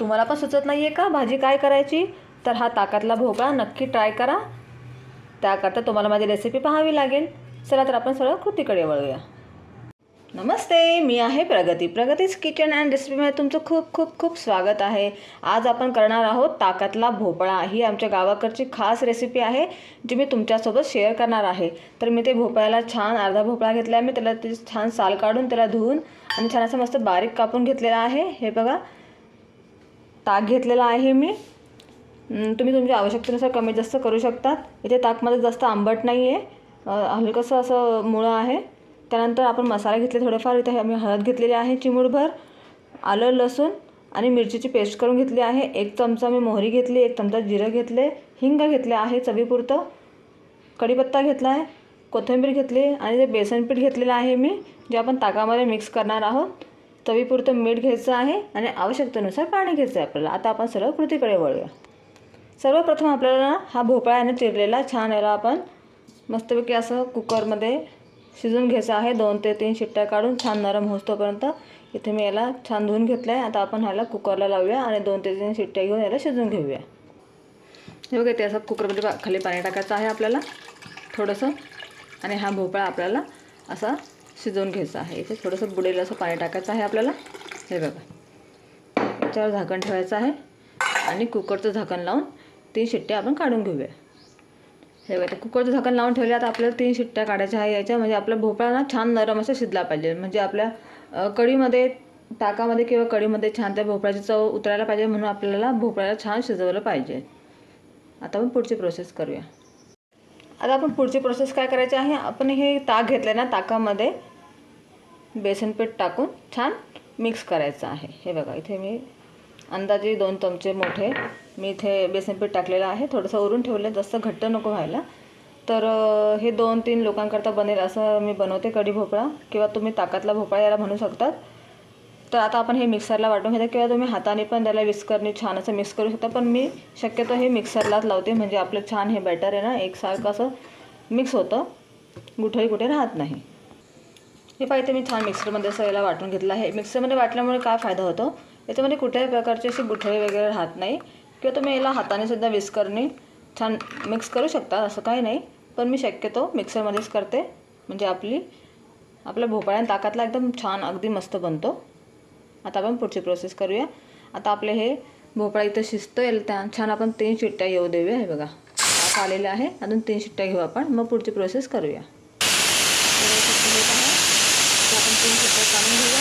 तुम्हाला पण सुचत नाही आहे का? भाजी काय करायची? तर हा ताकातला भोपळा नक्की ट्राय करा. त्याकरता तुम्हाला माझी रेसिपी पाहावी लागेल. चला तर आपण सरळ कृतीकडे वळूया. नमस्ते मी आहे प्रगती. प्रगतीज किचन अँड रेसिपीमध्ये तुमचं खूप खूप खूप स्वागत आहे. आज आपण करणार आहोत ताकातला भोपळा. ही आमच्या गावाकडची खास रेसिपी आहे जी मी तुमच्यासोबत शेअर करणार आहे. तर मी ते भोपळ्याला छान अर्धा भोपळा घेतला आहे मी त्याला ते छान साल काढून त्याला धुवून आणि छान असं मस्त बारीक कापून घेतलेला आहे. हे बघा ताक घेतलेला आहे मी. तुम्ही तुमच्या आवश्यकतेनुसार कमी जास्त करू शकतात. इथे ताकमध्ये जास्त आंबट नाही आहे हलकंसं असं मुळं आहे. त्यानंतर आपण मसाले घेतले थोडेफार. इथे आम्ही हळद घेतलेली आहे चिमूडभर आलं लसूण आणि मिरचीची पेस्ट करून घेतली आहे. एक चमचा मी मोहरी घेतली एक चमचा जिरं घेतले हिंग घेतले आहे चवीपुरतं. कढीपत्ता घेतला आहे कोथिंबीर घेतली आणि ते बेसनपीठ घेतलेलं आहे मी जे आपण ताकामध्ये मिक्स करणार आहोत. चवीपुरतं मीठ घ्यायचं आहे आणि आवश्यकतेनुसार पाणी घ्यायचं आहे आपल्याला. आता आपण सरळ कृतीकडे वळूया. सर्वप्रथम आपल्याला हा भोपळा याने चिरलेला छान याला आपण मस्तपैकी असं कुकरमध्ये शिजवून घ्यायचं आहे. दोन ते तीन शिट्ट्या काढून छान नरम होतोपर्यंत इथे मी याला छान धुवून घेतलं आहे आता आपण ह्याला कुकरला लावूया आणि दोन ते तीन शिट्ट्या घेऊन याला शिजवून घेऊया. हे बघा ते असं कुकरमध्ये खाली पाणी टाकायचं आहे आपल्याला थोडंसं. आणि हा भोपळा आपल्याला असा शिजवून घ्यायचं आहे इथे. थोडंसं बुडेल असं पाणी टाकायचं आहे आपल्याला. हे बघा. त्याच्यावर झाकण ठेवायचं आहे. आणि कुकरचं झाकण लावून तीन शिट्ट्या आपण काढून घेऊया. हे बघा कुकरचं झाकण लावून ठेवले आता आपल्याला तीन शिट्ट्या काढायच्या आहे. याच्या म्हणजे आपला भोपळा ना छान नरम असं शिजला पाहिजे. म्हणजे आपल्या कढीमध्ये ताकामध्ये किंवा कढीमध्ये छान त्या भोपळ्याची चव उतरायला पाहिजे म्हणून आपल्याला भोपळ्याला छान शिजवलं पाहिजे. आता आपण पुढची प्रोसेस करूया. आता आपण पुढची प्रोसेस काय करायची आहे? आपण हे ताक घेतले ना ताकामध्ये. बेसनपीठ टाकून छान मिक्स करायचं आहे. हे बघा इथे मी अंदाजे दोन चमचे मोठे मी इथे बेसनपीठ टाकलेलं आहे. थोडंसं उरून ठेवलं जास्त घट्ट नको व्हायला. तर हे दोन तीन लोकांकरता बनेल असं मी बनवते कढी भोपळा किंवा तुम्ही ताकातला भोपळा याला म्हणू शकतात. तर आता आपण हे मिक्सरला वाटून घेता किंवा तुम्ही हाताने पण त्याला विस्करने छान असं मिक्स करू शकता. पण मी शक्यतो हे मिक्सरलाच लावते. म्हणजे आपलं छान हे बॅटर आहे ना. एकसारखं असं मिक्स होतं. गुठळी कुठे राहत नाही. हे पाहिजे मी छान मिक्सरमध्ये असं याला वाटून घेतलं आहे. मिक्सरमध्ये वाटल्यामुळे काय फायदा होतो? याच्यामध्ये कुठल्याही प्रकारचे असे गुठळी वगैरे राहत नाही. किंवा तुम्ही याला हाताने सुद्धा विस्करने छान मिक्स करू शकता. असं काही नाही. पण मी शक्यतो मिक्सरमध्येच करते. म्हणजे आपली आपल्या भोपळ्या ताकातला एकदम छान अगदी मस्त बनतो. आता आपण पुढची प्रोसेस करूया. आता आपले हे भोपळा इथं शिजतो येईल त्या छान आपण तीन शिट्ट्या येऊ देऊया हे बघा. आता आलेलं आहे अजून तीन शिट्ट्या घेऊ आपण. मग पुढची प्रोसेस करूया. तर आपण तीन शिट्ट्या काढून घेऊया.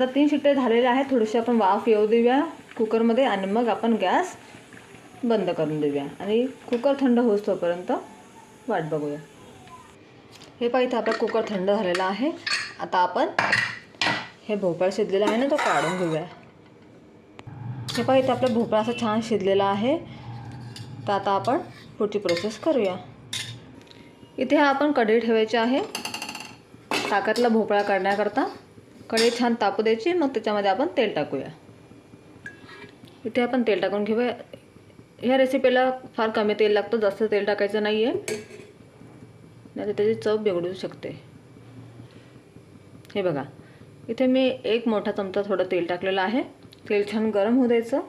आता तीन शिट्टे झालेले आहेत. थोडीशी आपण वाफ येऊ देऊया. कुकरमध्ये आणि मग आपण गॅस बंद करून देऊया. आणि कुकर थंड होऊस तोपर्यंत वाट बघूया. हे पाहिजे इथं आपला कुकर थंड झालेला आहे. आता आपण हे भोपळा शिजलेला आहे ना तो काढून घेऊया. हे पाहिजे इथं आपला भोपळा असा छान शिजलेला आहे. तर आता आपण पुढची प्रोसेस करूया. इथे हा आपण कढई ठेवायची आहे. ताकातला भोपळा काढण्याकरता. कढई छान तापू द्यायची मग त्याच्यामध्ये आपण तेल टाकूया. इथे आपण तेल टाकून घेऊया. ह्या रेसिपीला फार कमी तेल लागतं जास्त तेल टाकायचं नाही आहे नाही तर त्याची चव बिघडू शकते. हे बघा. इथे मी एक मोठा चमचा थोडं तेल टाकलेलं आहे. तेल छान गरम होऊ द्यायचं.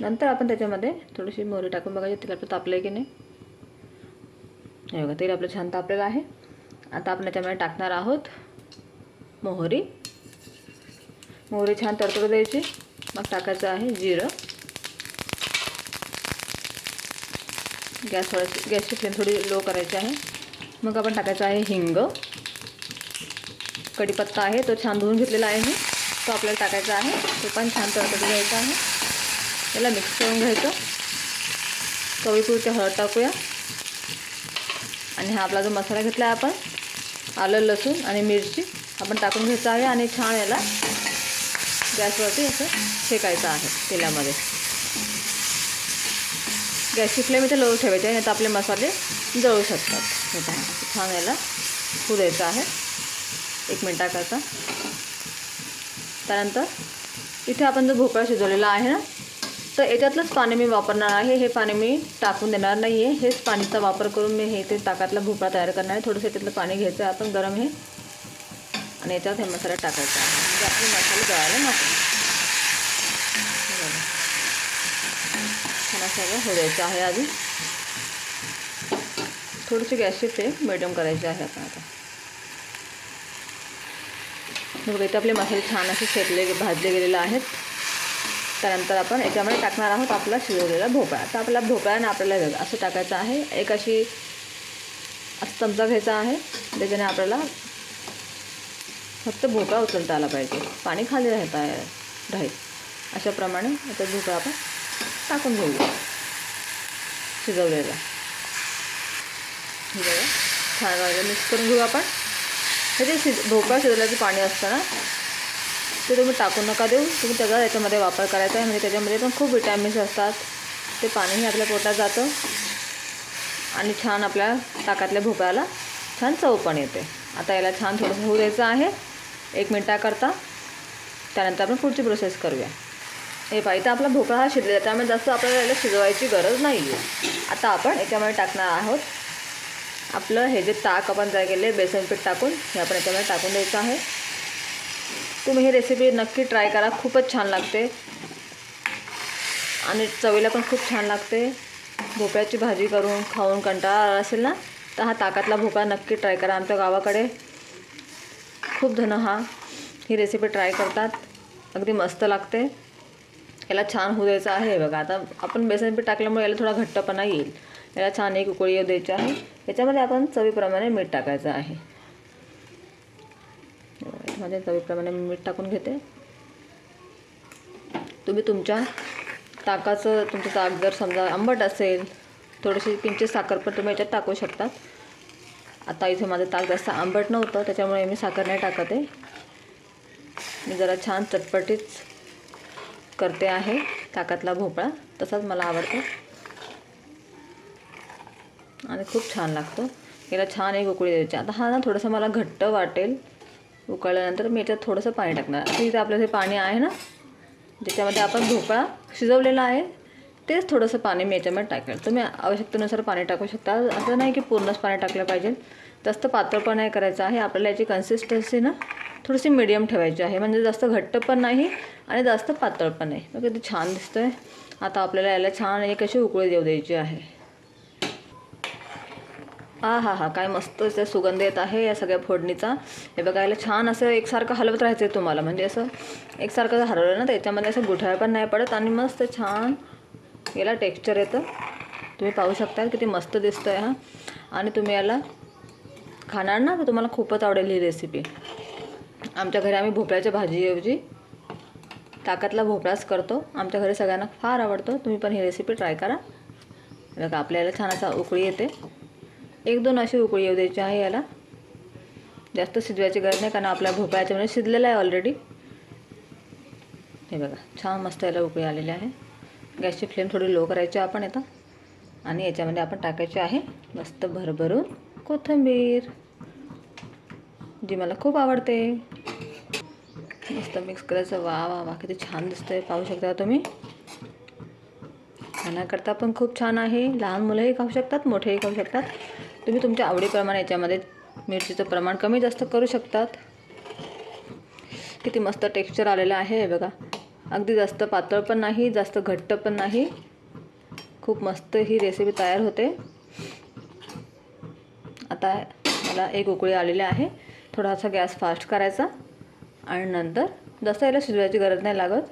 नंतर आपण त्याच्यामध्ये थोडीशी मोहरी टाकून बघायची तेल आपलं तापलं आहे की नाही. हे बघा तेल आपलं छान तापलेलं आहे. आता आपण त्याच्यामध्ये टाकणार आहोत. मोहरी. मोहरी छान तडतडू द्यायची. मग टाकायचं आहे जिरं. गॅस थोडं गॅसची फ्लेम थोडी लो करायची आहे. मग आपण टाकायचं आहे हिंग. कढीपत्ता आहे तो छान धुवून घेतलेला आहे मी. तो आपल्याला टाकायचा आहे. तो पण छान तडतडू घ्यायचा आहे. त्याला मिक्स करून घ्यायचं. चवीपुरते हळद टाकूया. आणि हा आपला जो मसाला घेतला आहे आपण आलं लसूण आणि मिरची. आपण टाकून घ्यायचं आहे आणि छान याला गॅसवरती असं शेकायचं आहे तेलामध्ये. गॅसची फ्लेम इथे लो ठेवायची आहे नाही तर आपले मसाले जळू शकतात. हे पहा छान याला होऊ द्यायचं आहे. एक मिनटाकरता त्यानंतर इथे आपण जो भोपळा शिजवलेला आहे ना तर याच्यातलंच पाणी मी वापरणार आहे. हे पाणी मी टाकून देणार नाही आहे हेच पाणीचा वापर करून मी हे ते ताकातला भोपळा तयार करणार आहे. थोडंसं याच्यातलं पाणी घ्यायचं आहे. आपण गरम हे आणि याच्यात हे मसाला टाकायचा आहे. म्हणजे आपले मसाले जळायला नको. हे छान सगळं हो द्यायचं आहे आधी थोडीशी गॅसची फ्लेम मिडियम करायची आहे आपण आता बघा इथे आपले मसाले छान असे शेकले भाजले गेलेले आहेत. त्यानंतर आपण याच्यामध्ये टाकणार आहोत आपला शिजवलेला भोपळा. तर आपला भोपळा ना आपल्याला असं टाकायचं आहे. एक अशी असं चमचा घ्यायचा आहे. त्याच्याने आपल्याला फक्त भोका उचलता आला पाहिजे. पाणी खाली राहता राहील. अशाप्रमाणे आता भोका आपण टाकून घेऊया. शिजवलेला. हे छान वाटलं मिक्स करून घेऊ आपण. हे जे शिज भोका शिजवल्याचं पाणी असतं ना ते तुम्ही टाकून नका देऊ. तुम्ही त्याचा याच्यामध्ये वापर करायचा आहे. म्हणजे त्याच्यामध्ये पण खूप विटॅमिन्स असतात. ते पाणीही आपल्या पोटात जातं. आणि छान आपल्या ताकातल्या भोपळ्याला छान चव पण येते. आता याला छान थोडंसं होऊ द्यायचं आहे. एक मिनटाकरता त्यानंतर आपण पुढची प्रोसेस करूया. हे पाहिजे तर आपला भोपळा हा शिजलेला त्यामुळे जास्त आपल्याला याला शिजवायची गरज नाही आहे आता आपण याच्यामध्ये टाकणार आहोत आपलं हे जे ताक आपण तयार केले बेसन पीठ टाकून हे आपण याच्यामध्ये टाकून द्यायचं आहे. तुम्ही ही रेसिपी नक्की ट्राय करा. खूपच छान लागते. आणि चवीला पण खूप छान लागते. भोपळ्याची भाजी करून खाऊन कंटाळा आला असेल ना तर हा ताकातला भोपळा नक्की ट्राय करा आमच्या गावाकडे. खूप जण हा ही रेसिपी ट्राय करतात. अगदी मस्त लागते. याला छान होऊ द्यायचं आहे. बघा आता आपण बेसन पीठ टाकल्यामुळे याला थोडा घट्टपणा येईल. याला छान एक उकळी येऊ द्यायची आहे. याच्यामध्ये आपण चवीप्रमाणे मीठ टाकायचं आहे. माझ्या चवीप्रमाणे मीठ टाकून घेते. तुम्ही तुमच्या ताकाचं तुमचं ताक जर समजा आंबट असेल थोडीशी किंचित साखर पण तुम्ही याच्यात टाकू शकतात आता इथे माझं ताक जास्त आंबट नव्हतं त्याच्यामुळे मी साखर नाही टाकत आहे. मी जरा छान चटपटीच करते आहे ताकातला भोपळा. तसाच मला आवडतो. आणि खूप छान लागतो. याला छान एक उकळी द्यायची. आता हा ना थोडंसं मला घट्ट वाटेल. उकळल्यानंतर मी याच्यात थोडंसं पाणी टाकणार. इथे आपलं जे पाणी आहे ना ज्याच्यामध्ये आपण भोपळा शिजवलेला आहे तेच थोडंसं पाणी मी याच्यामध्ये टाकेल. तुम्ही आवश्यकतेनुसार पाणी टाकू शकता. असं नाही की पूर्णच पाणी टाकलं पाहिजे. जास्त पातळ पण नाही करायचं आहे. आपल्याला याची कन्सिस्टन्सी ना थोडीशी मिडियम ठेवायची आहे. म्हणजे जास्त घट्ट पण नाही आणि जास्त पातळ पण नाही. मग किती छान दिसतं आहे आता आपल्याला याला छान एक अशी उकळी देऊ द्यायची आहे. हा हा हा. काय मस्त त्या सुगंध येत आहे या सगळ्या फोडणीचा. हे बघायला छान असं एकसारखं हलवत राहायचं आहे तुम्हाला. म्हणजे असं एकसारखं जर हलवलं ना त्याच्यामध्ये असं गुठळ्या पण नाही पडत आणि मस्त छान याला टेक्स्चर येतं. तुम्ही पाहू शकता किती मस्त दिसतं आहे हा. आणि तुम्ही याला खाणार ना तर तुम्हाला खूपच आवडेल ही रेसिपी आमच्या घरी आम्ही भोपळ्याच्या भाजीऐवजी ताकातला भोपळाच करतो. आमच्या घरी सगळ्यांना फार आवडतो. तुम्ही पण ही रेसिपी ट्राय करा. हे बघा आपल्याला छान असा उकळी येते. एक दोन अशी उकळी येऊ द्यायची आहे याला. जास्त शिजवायची गरज नाही कारण आपल्या भोपळ्याच्या म्हणजे शिजलेला आहे ऑलरेडी हे बघा छान मस्त याला उकळी आलेली आहे. गॅसची फ्लेम थोडी लो करायची आपण आता. आणि याच्यामध्ये आपण टाकायची आहे मस्त भरभरून कोथिंबीर जी मला खूप आवडते. मस्त मिक्स करायचं. वा वा वा किती छान दिसतंय. पाहू शकता तुम्ही. खाण्याकरता पण खूप छान आहे. लहान मुलंही खाऊ शकतात मोठेही खाऊ शकतात. तुम्ही तुमच्या आवडीप्रमाणे याच्यामध्ये मिरचीचं प्रमाण कमी जास्त करू शकतात. किती मस्त टेक्स्चर आलेलं आहे बघा. अगदी जास्त पातळ पण नाही जास्त घट्ट पण नाही. खूप मस्त ही रेसिपी तयार होते. आता मला एक उकळी आलेली आहे. थोडासा गॅस फास्ट करायचा आणि नंतर जास्त याला शिजवायची गरज नाही लागत.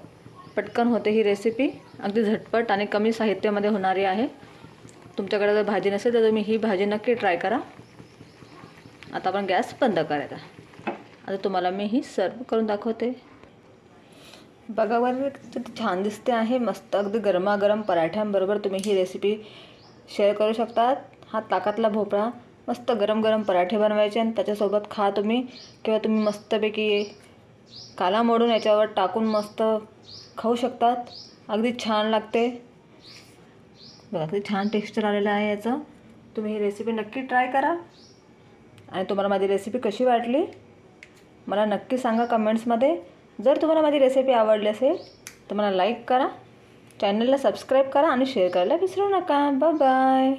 पटकन होते ही रेसिपी अगदी झटपट आणि कमी साहित्यामध्ये होणारी आहे. तुमच्याकडे जर भाजी नसेल तर तुम्ही ही भाजी नक्की ट्राय करा. आता आपण गॅस बंद करायचा. आता तुम्हाला मी ही सर्व करून दाखवते. बघा बरं किती छान दिसते आहे. मस्त अगदी गरमागरम पराठ्यांबरोबर तुम्ही ही रेसिपी शेअर करू शकतात. हा ताकातला भोपळा मस्त गरम गरम पराठे बनवायचे आणि त्याच्यासोबत खा तुम्ही. किंवा तुम्ही मस्तपैकी काला मोडून याच्यावर टाकून मस्त खाऊ शकतात. अगदी छान लागते. बघा किती छान टेक्स्चर आलेलं आहे याचं. तुम्ही ही रेसिपी नक्की ट्राय करा. आणि तुम्हाला माझी रेसिपी कशी वाटली मला नक्की सांगा कमेंट्समध्ये जर तुम्हाला माझी रेसिपी आवडली असेल तर मला लाईक करा चॅनलला सबस्क्राईब करा आणि शेअर करायला विसरू नका. बाय